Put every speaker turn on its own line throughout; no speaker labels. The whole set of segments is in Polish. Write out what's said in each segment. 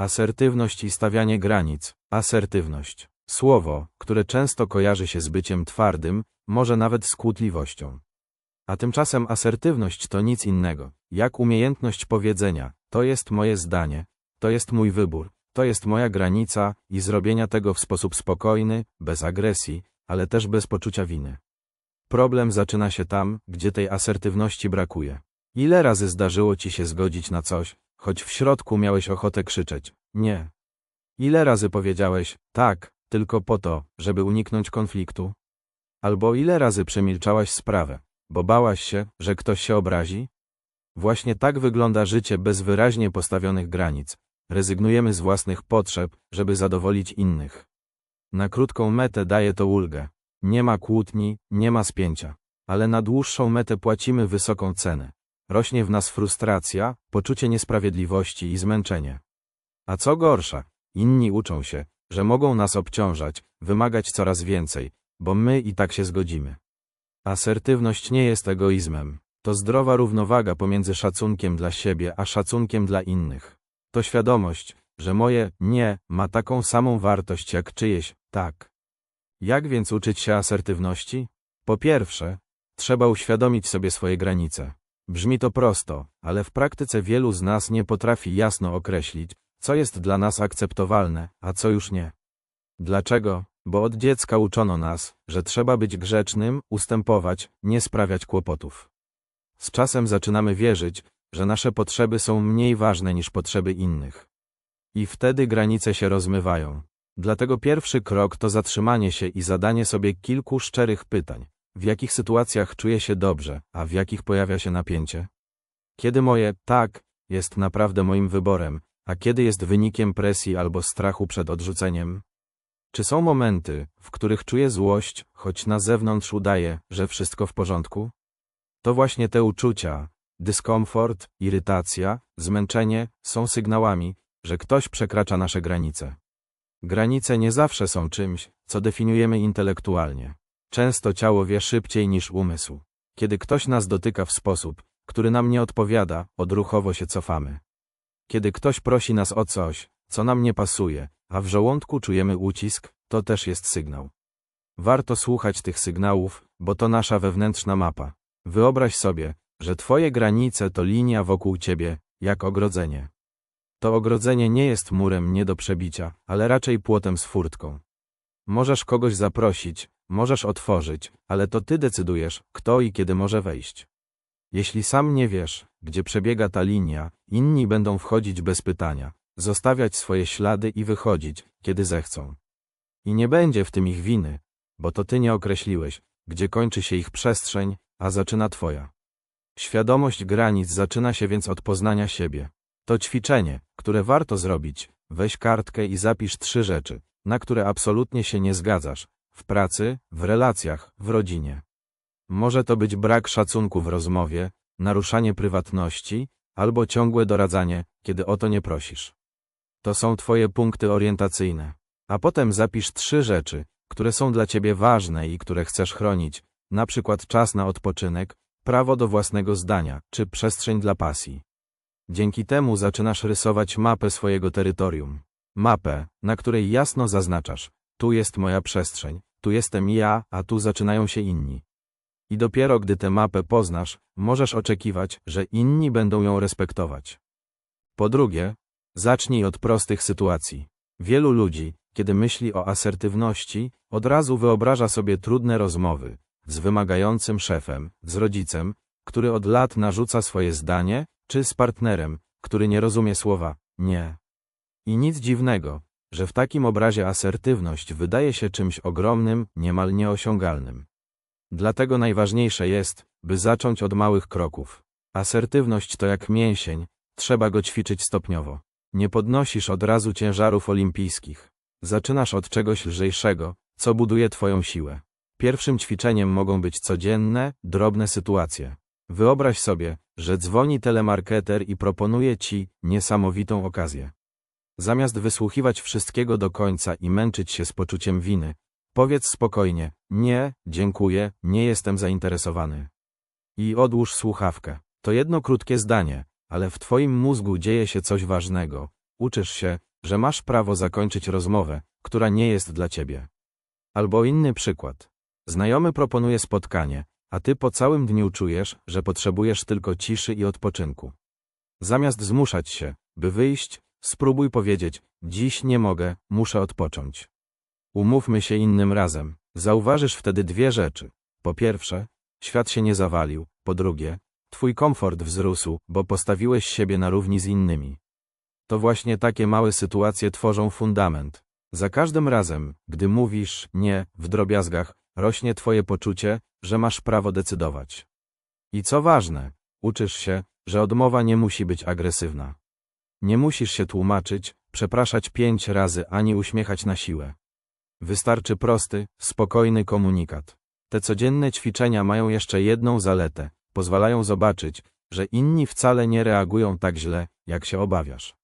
Asertywność i stawianie granic. Asertywność. Słowo, które często kojarzy się z byciem twardym, może nawet z kłótliwością. A tymczasem asertywność to nic innego, jak umiejętność powiedzenia, to jest moje zdanie, to jest mój wybór, to jest moja granica i zrobienia tego w sposób spokojny, bez agresji, ale też bez poczucia winy. Problem zaczyna się tam, gdzie tej asertywności brakuje. Ile razy zdarzyło ci się zgodzić na coś, choć w środku miałeś ochotę krzyczeć nie? Ile razy powiedziałeś tak, tylko po to, żeby uniknąć konfliktu? Albo ile razy przemilczałaś sprawę, bo bałaś się, że ktoś się obrazi? Właśnie tak wygląda życie bez wyraźnie postawionych granic. Rezygnujemy z własnych potrzeb, żeby zadowolić innych. Na krótką metę daje to ulgę. Nie ma kłótni, nie ma spięcia. Ale na dłuższą metę płacimy wysoką cenę. Rośnie w nas frustracja, poczucie niesprawiedliwości i zmęczenie. A co gorsza, inni uczą się, że mogą nas obciążać, wymagać coraz więcej, bo my i tak się zgodzimy. Asertywność nie jest egoizmem. To zdrowa równowaga pomiędzy szacunkiem dla siebie a szacunkiem dla innych. To świadomość, że moje nie ma taką samą wartość jak czyjeś tak. Jak więc uczyć się asertywności? Po pierwsze, trzeba uświadomić sobie swoje granice. Brzmi to prosto, ale w praktyce wielu z nas nie potrafi jasno określić, co jest dla nas akceptowalne, a co już nie. Dlaczego? Bo od dziecka uczono nas, że trzeba być grzecznym, ustępować, nie sprawiać kłopotów. Z czasem zaczynamy wierzyć, że nasze potrzeby są mniej ważne niż potrzeby innych. I wtedy granice się rozmywają. Dlatego pierwszy krok to zatrzymanie się i zadanie sobie kilku szczerych pytań. W jakich sytuacjach czuję się dobrze, a w jakich pojawia się napięcie? Kiedy moje tak jest naprawdę moim wyborem, a kiedy jest wynikiem presji albo strachu przed odrzuceniem? Czy są momenty, w których czuję złość, choć na zewnątrz udaję, że wszystko w porządku? To właśnie te uczucia, dyskomfort, irytacja, zmęczenie są sygnałami, że ktoś przekracza nasze granice. Granice nie zawsze są czymś, co definiujemy intelektualnie. Często ciało wie szybciej niż umysł. Kiedy ktoś nas dotyka w sposób, który nam nie odpowiada, odruchowo się cofamy. Kiedy ktoś prosi nas o coś, co nam nie pasuje, a w żołądku czujemy ucisk, to też jest sygnał. Warto słuchać tych sygnałów, bo to nasza wewnętrzna mapa. Wyobraź sobie, że twoje granice to linia wokół ciebie, jak ogrodzenie. To ogrodzenie nie jest murem nie do przebicia, ale raczej płotem z furtką. Możesz kogoś zaprosić, możesz otworzyć, ale to ty decydujesz, kto i kiedy może wejść. Jeśli sam nie wiesz, gdzie przebiega ta linia, inni będą wchodzić bez pytania, zostawiać swoje ślady i wychodzić, kiedy zechcą. I nie będzie w tym ich winy, bo to ty nie określiłeś, gdzie kończy się ich przestrzeń, a zaczyna twoja. Świadomość granic zaczyna się więc od poznania siebie. To ćwiczenie, które warto zrobić. Weź kartkę i zapisz trzy rzeczy, na które absolutnie się nie zgadzasz. W pracy, w relacjach, w rodzinie. Może to być brak szacunku w rozmowie, naruszanie prywatności, albo ciągłe doradzanie, kiedy o to nie prosisz. To są Twoje punkty orientacyjne. A potem zapisz trzy rzeczy, które są dla Ciebie ważne i które chcesz chronić, na przykład czas na odpoczynek, prawo do własnego zdania, czy przestrzeń dla pasji. Dzięki temu zaczynasz rysować mapę swojego terytorium. Mapę, na której jasno zaznaczasz, tu jest moja przestrzeń, tu jestem ja, a tu zaczynają się inni. I dopiero gdy tę mapę poznasz, możesz oczekiwać, że inni będą ją respektować. Po drugie, zacznij od prostych sytuacji. Wielu ludzi, kiedy myśli o asertywności, od razu wyobraża sobie trudne rozmowy z wymagającym szefem, z rodzicem, który od lat narzuca swoje zdanie, czy z partnerem, który nie rozumie słowa nie. I nic dziwnego, że w takim obrazie asertywność wydaje się czymś ogromnym, niemal nieosiągalnym. Dlatego najważniejsze jest, by zacząć od małych kroków. Asertywność to jak mięsień, trzeba go ćwiczyć stopniowo. Nie podnosisz od razu ciężarów olimpijskich. Zaczynasz od czegoś lżejszego, co buduje twoją siłę. Pierwszym ćwiczeniem mogą być codzienne, drobne sytuacje. Wyobraź sobie, że dzwoni telemarketer i proponuje ci niesamowitą okazję. Zamiast wysłuchiwać wszystkiego do końca i męczyć się z poczuciem winy, Powiedz spokojnie, nie, dziękuję, nie jestem zainteresowany. I odłóż słuchawkę. To jedno krótkie zdanie, ale w twoim mózgu dzieje się coś ważnego. Uczysz się, że masz prawo zakończyć rozmowę, która nie jest dla ciebie. Albo inny przykład. Znajomy proponuje spotkanie, a ty po całym dniu czujesz, że potrzebujesz tylko ciszy i odpoczynku. Zamiast zmuszać się, by wyjść, spróbuj powiedzieć: Dziś nie mogę, muszę odpocząć. Umówmy się innym razem. Zauważysz wtedy dwie rzeczy. Po pierwsze, świat się nie zawalił. Po drugie, twój komfort wzrósł, bo postawiłeś siebie na równi z innymi. To właśnie takie małe sytuacje tworzą fundament. Za każdym razem, gdy mówisz nie w drobiazgach, rośnie twoje poczucie, że masz prawo decydować. I co ważne, uczysz się, że odmowa nie musi być agresywna. Nie musisz się tłumaczyć, przepraszać pięć razy ani uśmiechać na siłę. Wystarczy prosty, spokojny komunikat. Te codzienne ćwiczenia mają jeszcze jedną zaletę. Pozwalają zobaczyć, że inni wcale nie reagują tak źle, jak się obawiasz.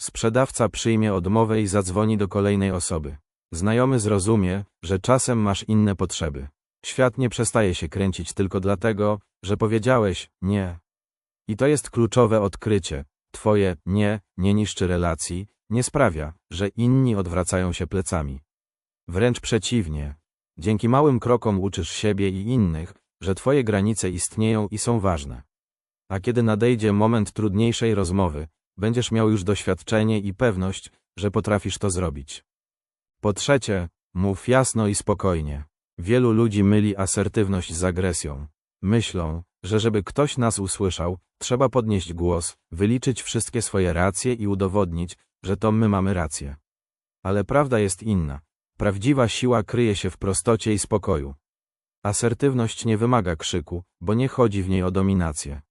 Sprzedawca przyjmie odmowę i zadzwoni do kolejnej osoby. Znajomy zrozumie, że czasem masz inne potrzeby. Świat nie przestaje się kręcić tylko dlatego, że powiedziałeś nie. I to jest kluczowe odkrycie. Twoje nie nie niszczy relacji, nie sprawia, że inni odwracają się plecami. Wręcz przeciwnie. Dzięki małym krokom uczysz siebie i innych, że Twoje granice istnieją i są ważne. A kiedy nadejdzie moment trudniejszej rozmowy, będziesz miał już doświadczenie i pewność, że potrafisz to zrobić. Po trzecie, mów jasno i spokojnie. Wielu ludzi myli asertywność z agresją. Myślą, że żeby ktoś nas usłyszał, trzeba podnieść głos, wyliczyć wszystkie swoje racje i udowodnić, że to my mamy rację. Ale prawda jest inna. Prawdziwa siła kryje się w prostocie i spokoju. Asertywność nie wymaga krzyku, bo nie chodzi w niej o dominację.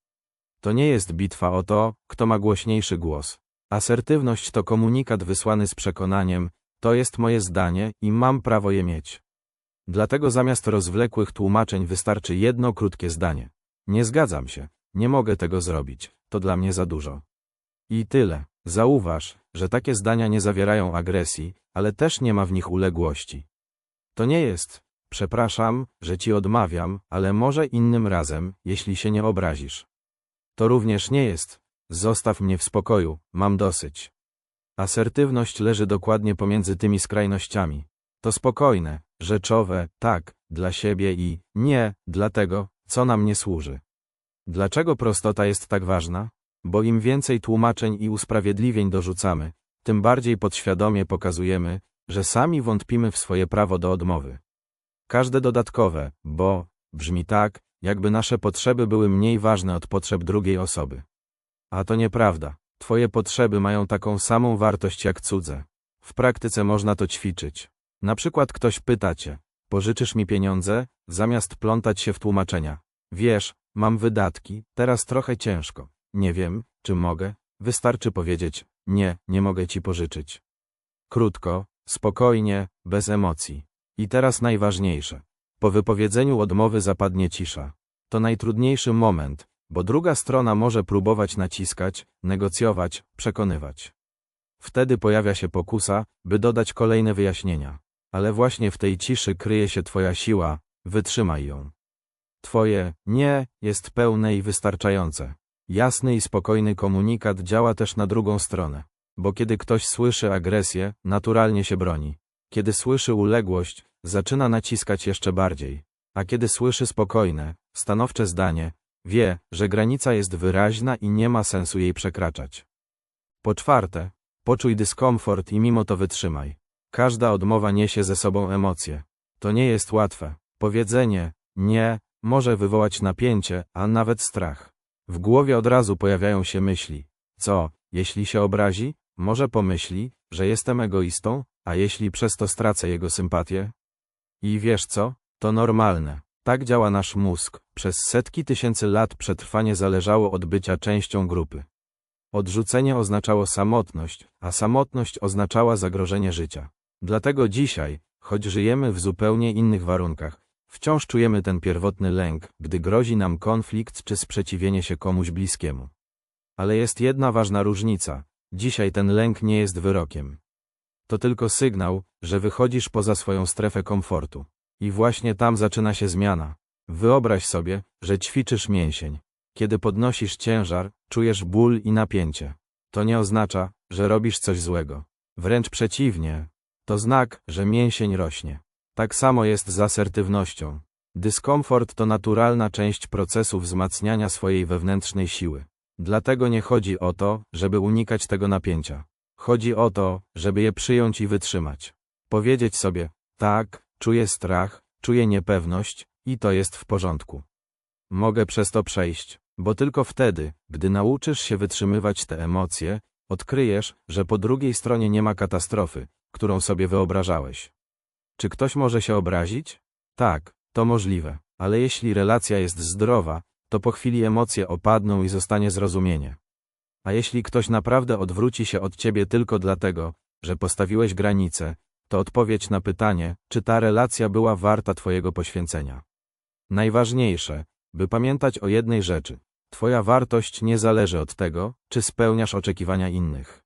To nie jest bitwa o to, kto ma głośniejszy głos. Asertywność to komunikat wysłany z przekonaniem, to jest moje zdanie i mam prawo je mieć. Dlatego zamiast rozwlekłych tłumaczeń wystarczy jedno krótkie zdanie. Nie zgadzam się, nie mogę tego zrobić, to dla mnie za dużo. I tyle. Zauważ, że takie zdania nie zawierają agresji, ale też nie ma w nich uległości. To nie jest, przepraszam, że ci odmawiam, ale może innym razem, jeśli się nie obrazisz. To również nie jest, zostaw mnie w spokoju, mam dosyć. Asertywność leży dokładnie pomiędzy tymi skrajnościami. To spokojne, rzeczowe, tak, dla siebie i nie, dla tego, co nam nie służy. Dlaczego prostota jest tak ważna? Bo im więcej tłumaczeń i usprawiedliwień dorzucamy, tym bardziej podświadomie pokazujemy, że sami wątpimy w swoje prawo do odmowy. Każde dodatkowe, bo, brzmi tak, jakby nasze potrzeby były mniej ważne od potrzeb drugiej osoby. A to nieprawda. Twoje potrzeby mają taką samą wartość jak cudze. W praktyce można to ćwiczyć. Na przykład ktoś pyta cię, pożyczysz mi pieniądze, zamiast plątać się w tłumaczenia. Wiesz, mam wydatki, teraz trochę ciężko. Nie wiem, czy mogę. Wystarczy powiedzieć, nie, nie mogę ci pożyczyć. Krótko, spokojnie, bez emocji. I teraz najważniejsze. Po wypowiedzeniu odmowy zapadnie cisza. To najtrudniejszy moment, bo druga strona może próbować naciskać, negocjować, przekonywać. Wtedy pojawia się pokusa, by dodać kolejne wyjaśnienia. Ale właśnie w tej ciszy kryje się Twoja siła, wytrzymaj ją. Twoje nie jest pełne i wystarczające. Jasny i spokojny komunikat działa też na drugą stronę. Bo kiedy ktoś słyszy agresję, naturalnie się broni. Kiedy słyszy uległość, zaczyna naciskać jeszcze bardziej. A kiedy słyszy spokojne, stanowcze zdanie, wie, że granica jest wyraźna i nie ma sensu jej przekraczać. Po czwarte, poczuj dyskomfort i mimo to wytrzymaj. Każda odmowa niesie ze sobą emocje. To nie jest łatwe. Powiedzenie nie może wywołać napięcie, a nawet strach. W głowie od razu pojawiają się myśli. Co, jeśli się obrazi? Może pomyśli, że jestem egoistą, a jeśli przez to stracę jego sympatię? I wiesz co? To normalne. Tak działa nasz mózg. Przez setki tysięcy lat przetrwanie zależało od bycia częścią grupy. Odrzucenie oznaczało samotność, a samotność oznaczała zagrożenie życia. Dlatego dzisiaj, choć żyjemy w zupełnie innych warunkach, wciąż czujemy ten pierwotny lęk, gdy grozi nam konflikt czy sprzeciwienie się komuś bliskiemu. Ale jest jedna ważna różnica. Dzisiaj ten lęk nie jest wyrokiem. To tylko sygnał, że wychodzisz poza swoją strefę komfortu. I właśnie tam zaczyna się zmiana. Wyobraź sobie, że ćwiczysz mięsień. Kiedy podnosisz ciężar, czujesz ból i napięcie. To nie oznacza, że robisz coś złego. Wręcz przeciwnie. To znak, że mięsień rośnie. Tak samo jest z asertywnością. Dyskomfort to naturalna część procesu wzmacniania swojej wewnętrznej siły. Dlatego nie chodzi o to, żeby unikać tego napięcia. Chodzi o to, żeby je przyjąć i wytrzymać. Powiedzieć sobie, tak, czuję strach, czuję niepewność i to jest w porządku. Mogę przez to przejść, bo tylko wtedy, gdy nauczysz się wytrzymywać te emocje, odkryjesz, że po drugiej stronie nie ma katastrofy, którą sobie wyobrażałeś. Czy ktoś może się obrazić? Tak, to możliwe, ale jeśli relacja jest zdrowa, to po chwili emocje opadną i zostanie zrozumienie. A jeśli ktoś naprawdę odwróci się od ciebie tylko dlatego, że postawiłeś granice, to odpowiedź na pytanie, czy ta relacja była warta twojego poświęcenia. Najważniejsze, by pamiętać o jednej rzeczy. Twoja wartość nie zależy od tego, czy spełniasz oczekiwania innych.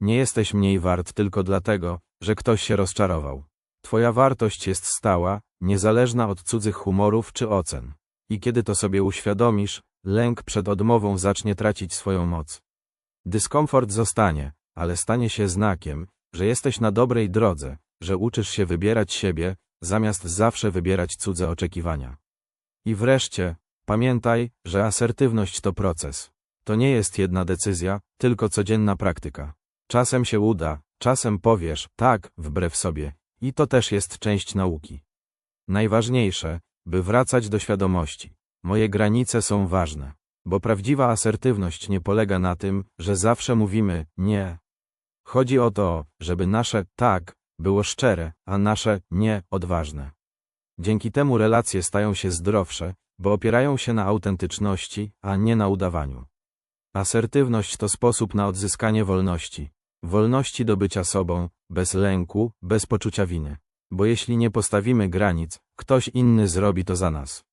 Nie jesteś mniej wart tylko dlatego, że ktoś się rozczarował. Twoja wartość jest stała, niezależna od cudzych humorów czy ocen. I kiedy to sobie uświadomisz, lęk przed odmową zacznie tracić swoją moc. Dyskomfort zostanie, ale stanie się znakiem, że jesteś na dobrej drodze, że uczysz się wybierać siebie, zamiast zawsze wybierać cudze oczekiwania. I wreszcie, pamiętaj, że asertywność to proces. To nie jest jedna decyzja, tylko codzienna praktyka. Czasem się uda, czasem powiesz tak, wbrew sobie. I to też jest część nauki. Najważniejsze, by wracać do świadomości. Moje granice są ważne, bo prawdziwa asertywność nie polega na tym, że zawsze mówimy nie. Chodzi o to, żeby nasze tak było szczere, a nasze nie odważne. Dzięki temu relacje stają się zdrowsze, bo opierają się na autentyczności, a nie na udawaniu. Asertywność to sposób na odzyskanie wolności. Wolności do bycia sobą, bez lęku, bez poczucia winy. Bo jeśli nie postawimy granic, ktoś inny zrobi to za nas.